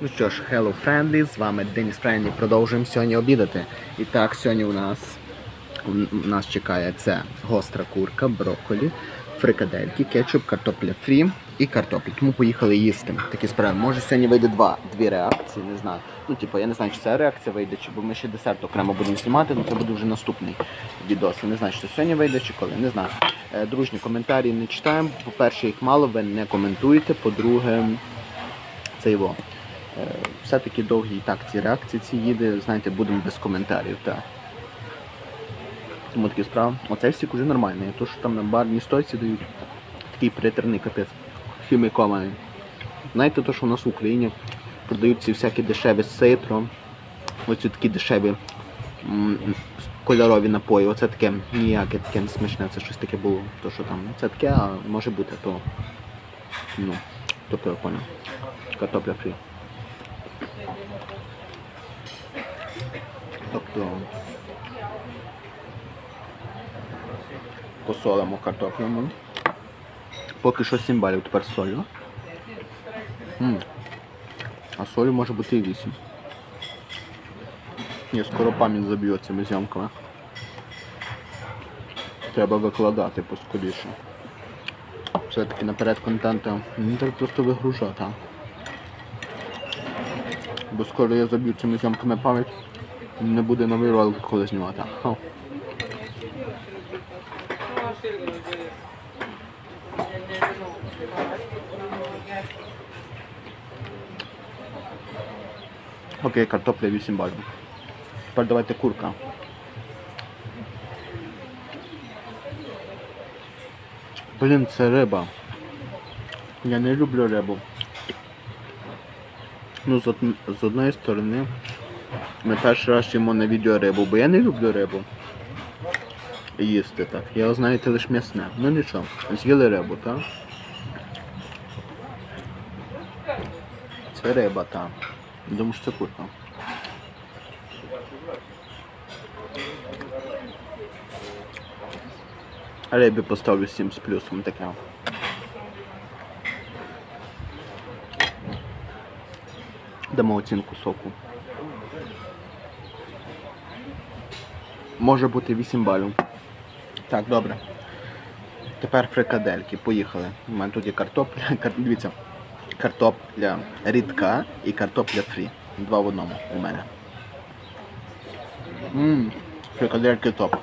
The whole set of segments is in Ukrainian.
Ну що ж, hello friendly, з вами Деніс Френдлі. Продовжуємо сьогодні обідати. І так, сьогодні у нас у нас чекає це гостра курка, брокколі, фрикадельки, кетчуп, картопля фрі і картопля. Тому поїхали їсти. Такі справи. Може сьогодні вийде два, дві реакції, не знаю. Ну, типу, я не знаю, чи це реакція вийде, чи бо ми ще десерт окремо будемо знімати, ну це буде вже наступний відос. Я не знаю, це сьогодні вийде, чи коли. Не знаю. Е, Дружні коментарі не читаємо. По-перше, їх мало, ви не коментуєте. По-друге, це його. Все-таки довгі так ці реакції ці їде, знаєте, будемо без коментарів. Так. Тому такі справи. Оцей стік уже нормальний. То, що там на барній стойці дають такий притерний капець. Хімікований. Знаєте, то, що у нас в Україні продають ці всякі дешеві ситро, оці такі дешеві м, кольорові напої. Оце таке ніяке таке не смішне, це щось таке було. То, що там, це таке, а може бути, то. Ну, тобто я. Картопля фрі. Тобто посолимо картоплю. Поки що 7 балів, тепер солю. А солі може бути і 8. Ні, скоро пам'ять заб'є цими зйомками. Треба викладати поскоріше. Все-таки наперед контенту не треба просто вигружати. А. Бо скоро я заб'ю цими зйомками пам'ять. Не буде новий ролик коли знімати. Ха. Окей, картопля 8 балів. Тепер давайте курка. Блін, це риба. Я не люблю рибу. Ну, з, од... з одної сторони, ми перший раз їмо на відео рибу, бо я не люблю рибу. Їсти так. Я знаєте лише м'ясне. Ну нічого. З'їли рибу, так? Це риба, так. Думаю, що це курка. Рибі поставлю 7 з плюсом таке. Дамо оцінку соку. Може бути 8 балів. Так, добре. Тепер фрикадельки. Поїхали. У мене тут є картопля. Кар... Дивіться. Картопля рідка і картопля фрі. Два в одному у мене. Ммм, фрикадельки топ.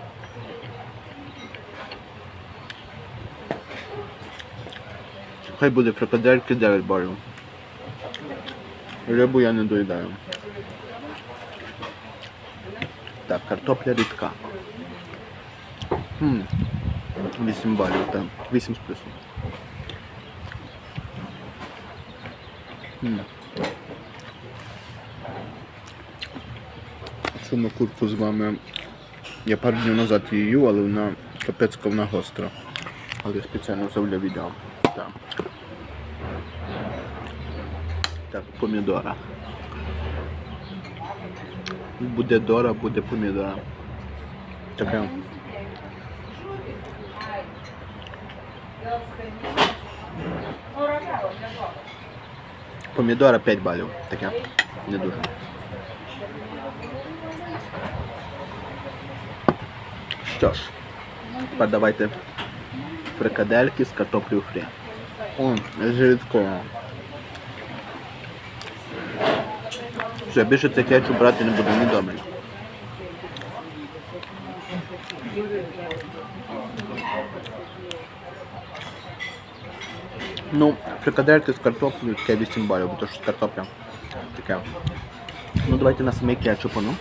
Хай буде фрикадельки 9 балів. Рибу я не доїдаю. Так, картопля рідка. 8 балів, так. 8 з плюсом. Хм. Цю макурку з вами я пару днів назад її, але вона капець вона гостра. Але я спеціально взяв для відео. Так. Так, помідора. Буде дора, буде помідора. Таке. Помідора 5 балів. Таке. Не дуже. Що ж, тепер давайте фрикадельки з картоплею фрі. О, з Все, більше цей кетчуп брати не буду, не добре. Ну, фрикадельки з картоплею таке 8 балів, бо то що картопля таке. Ну давайте на самий кетчуп, ну.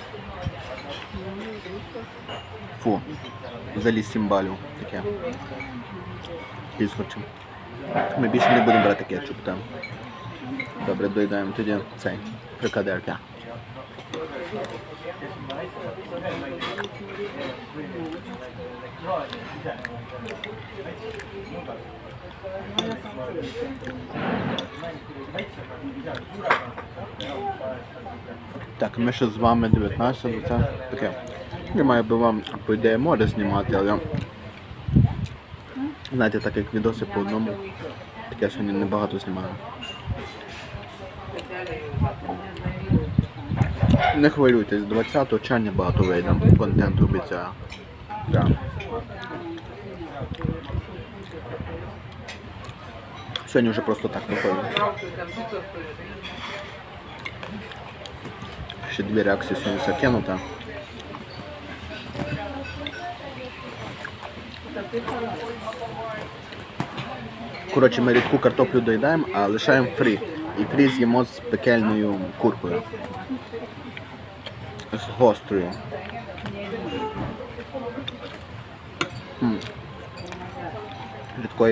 Фу. Взагалі 7 балів таке. Підскочимо. Ми більше не будемо брати кетчуп там. Добре, доїдаємо тоді цей фрикаделька. Так, ми ще з вами 19, це таке. Я маю би вам, по ідеї, море знімати, але знаєте, так як відоси по одному, таке сьогодні небагато знімаю. Не хвилюйтесь, 20 червня багато вийде. Контенту обіцяю. Да. Сьогодні вже просто так виходить. Ще дві реакції сьогодні закинута. Коротше, ми рідку картоплю доїдаємо, а лишаємо фрі. І фрі з'їмо з пекельною куркою. З гострою. М.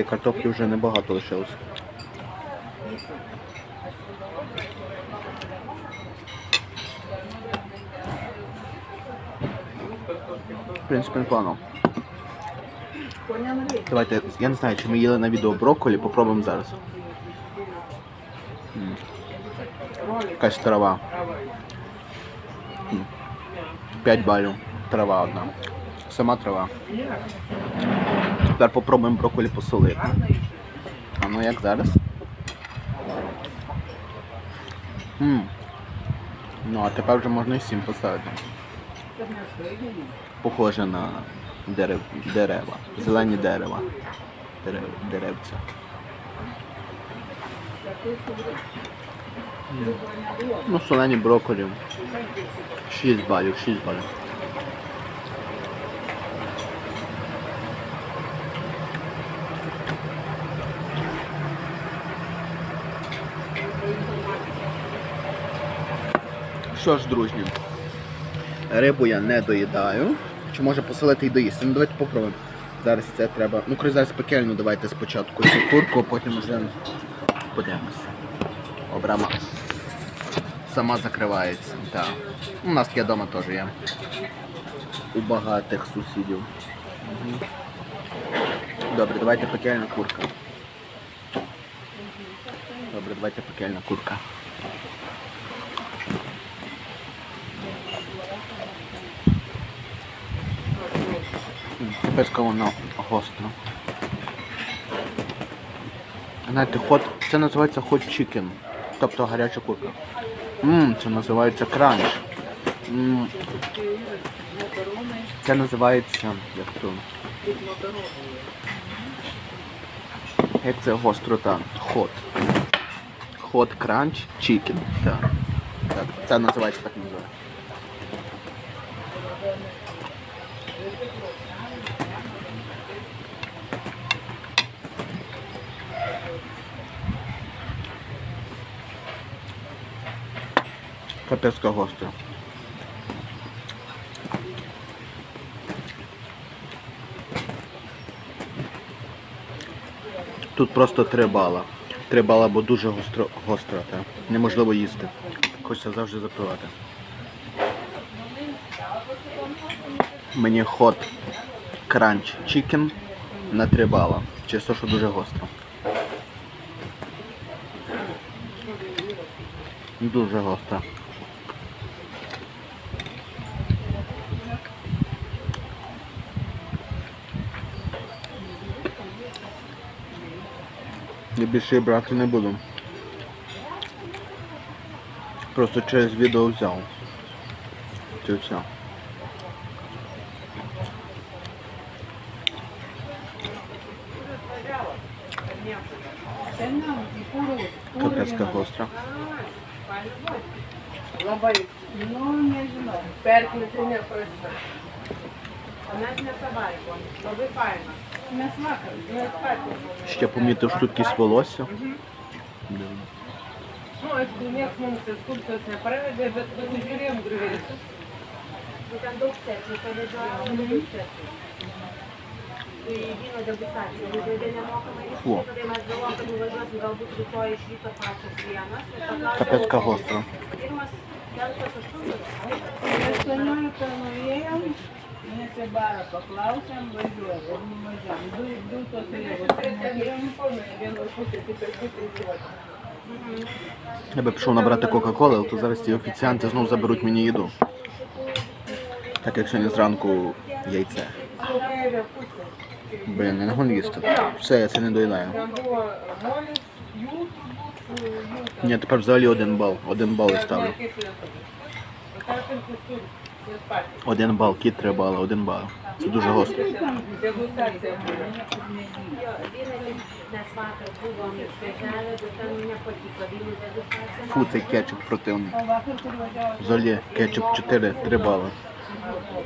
Картоплі вже небагато лишилось. В принципі, непогано. Давайте, я не знаю, чи ми їли на відео брокколі, попробуємо зараз. М. Якась трава. 5 балів. Трава одна. Сама трава. Тепер попробуємо брокколі посолити. А ну як зараз? М. Ну, а тепер вже можна і 7 поставити. Похоже на дерев, дерева. Зелені дерева. Дерев, деревця. Ну, солені брокколі. 6 балів, 6 балів. Що ж, дружні, рибу я не доїдаю. Чи може посолити і доїсти? Ну давайте попробуємо. Зараз це треба. Ну, коротше, зараз пекельну давайте спочатку цю курку, а потім вже подивимося. Обрама сама закривається. Так. У нас таке вдома теж є. У багатих сусідів. Мгм. Добре, давайте пекельна курка. Добре, давайте пекельна курка. Капець воно гостро. Знаєте, хот, це називається hot chicken, тобто гаряча курка. Ммм, це називається кранч. М, Це називається. Як то? Як це гострота? Hot. Hot crunch chicken. Так. так. Це називається так називається. Капецька гостра. Тут просто три бала. Три бала, бо дуже гостро, гостра. Та. Неможливо їсти. Хочеться завжди запивати. Мені хот кранч чікен на 3 бала. Те, що дуже гостро. Дуже гостро. Більше брати не буду. Просто через відео взяв. Це все. Капецька гостра. Nežinau. Perkliūti neprasta. Mes nesavaiko. Labai faina. Mes vakar, mes patys. Ще помітив, тут якісь волосся. Дивно. Nu, aišku, niekas mums ekskursijos nepravedė, bet pasižiūrėjom griuvėsius. Ten daug sekcijų pavedžiojom, daug sekcijų. Tai vyno degustacija, važiuodė nemokamai iš Фу. ryto, tai mes galvojom, kad nuvažiuosim galbūt rytoj iš ryto pačios vienas. Ir paklausėm, Капецька гостра. pirmas, penktas, aštuntas. 18 nuėjom, mes į barą paklausėm, važiuojam, ir nuvažiavam. Du, du tos rėvos sumokėjom, vieną pusę, kitą pusę įsivažiavam. Я би пішов набрати Кока-Коли, але то зараз ці офіціанти знову заберуть мені їду. Так як сьогодні зранку яйце. Блін, я не можу їсти. Все, я це не доїдаю. Ні, тепер взагалі один бал. Один бал я ставлю. Один бал, кіт три бали, один бал. Це дуже гостро. Фу, цей кетчуп противний. Золі, кетчуп 4, 3 бали.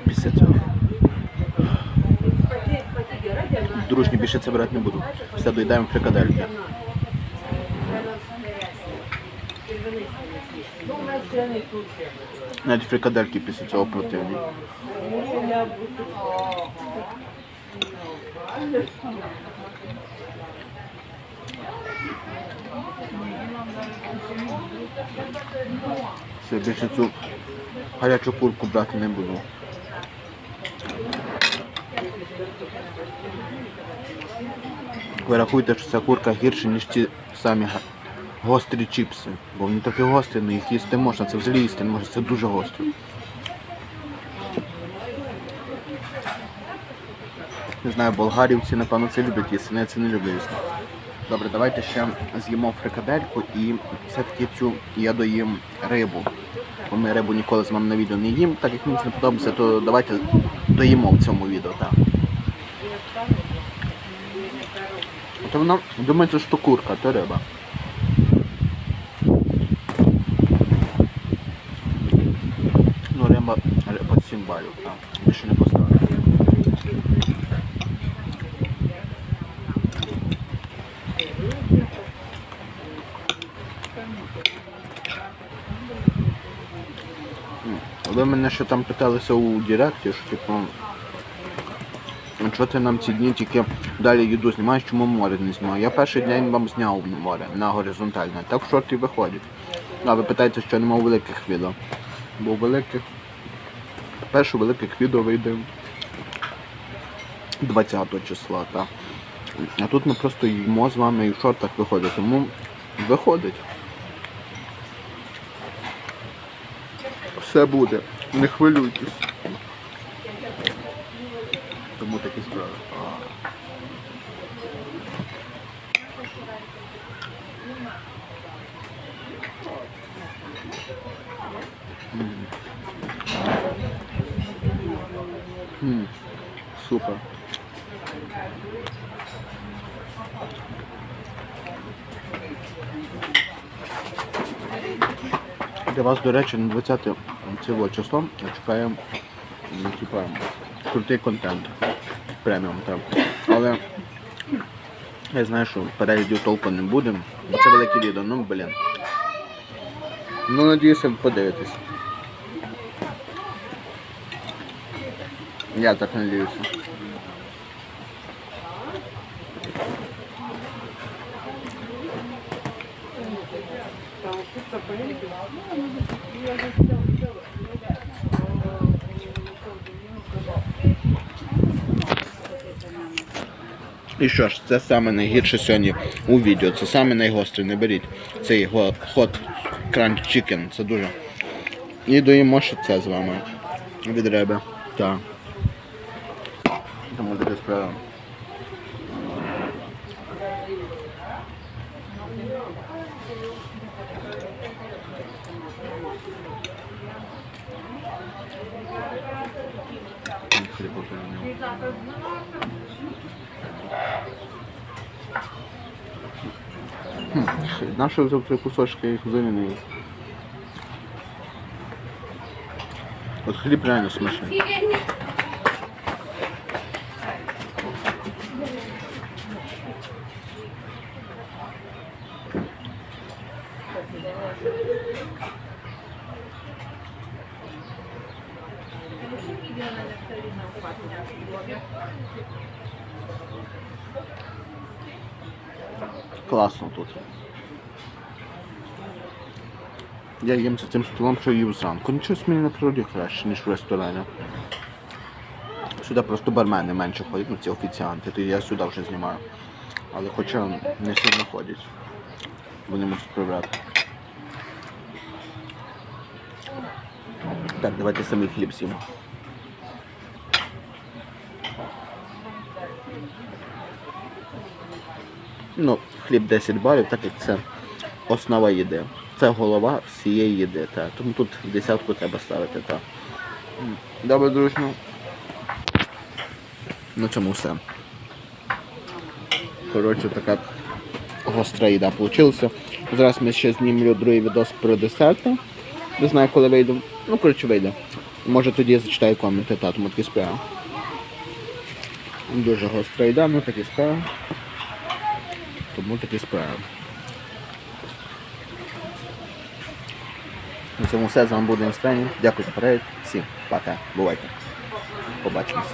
Після цього. Дружні більше це брати не буду. Все доїдаємо фрикадельки. У нас не. Навіть фрикадельки після цього противні. Все, більше цю гарячу курку брати не буду. Ви рахуєте, що ця курка гірша, ніж ті самі гострі чіпси. Бо вони такі гострі, але їх їсти можна, це взагалі їсти не можна, це дуже гостро. Не знаю, болгарівці, напевно, це люблять їсти, але я це не люблю їсти. Добре, давайте ще з'їмо фрикадельку і все-таки цю я доїм рибу. Бо ми рибу ніколи з вами на відео не їм, так як мені це не подобається, то давайте доїмо в цьому відео, так. То вона думається, що курка, то риба. Ну, риба, риба 7 балів, так. Більше не поставлю. М, Ви мене ще там питалися у Директі, що типу. «А Чого ти нам ці дні тільки далі їду знімаєш, чому море не знімаю? Я перший день вам зняв море на горизонтальне, так в шорті виходить. А ви питаєте, що нема великих відео. Бо великих. Перше великих відео вийде 20 числа, так. А тут ми просто їмо з вами і в шортах виходить, тому виходить. Все буде, не хвилюйтесь. Тому такі справи. Супер. Для вас, до речі, на 20 цього число чекаємо типа, крутий контент. Преміум, так. Але я знаю, що переглядів толку не буде, бо це велике відео, ну блін. Ну, надіюся, ви подивитесь. Я так надіюся. І що ж, це саме найгірше сьогодні у відео. Це саме найгострий, не беріть. Це його hot crunch chicken. Це дуже. І доїмо ще це з вами. Від риби. Так. Тому таке справа. Наші взяв три кусочки їх замінив. От хліб реально смачний. Класно тут. Я їм за цим столом, що їв зранку. Нічого мені на природі краще, ніж в ресторані. Сюди просто бармени менше ходять, ну ці офіціанти, то я сюди вже знімаю. Але хоча не сильно ходять. Вони можуть прибрати. Так, давайте самі хліб з'їмо. Ну, хліб 10 балів, так як це основа їди. Це голова всієї їди. Та. Тому тут десятку треба ставити. Та. Добре, дружно. На цьому все. Коротше, така гостра їда вийшла. Зараз ми ще знімлю другий відос про десерти. Не знаю, коли вийду. Ну, коротше, вийде. Може тоді я зачитаю коменти, та тому такі справи. Дуже гостра їда, ну такі справи. Тому такі справи. На цьому все. З вами був Денис Тренінг. Дякую за перегляд. Всім пока. Бувайте. Побачимось.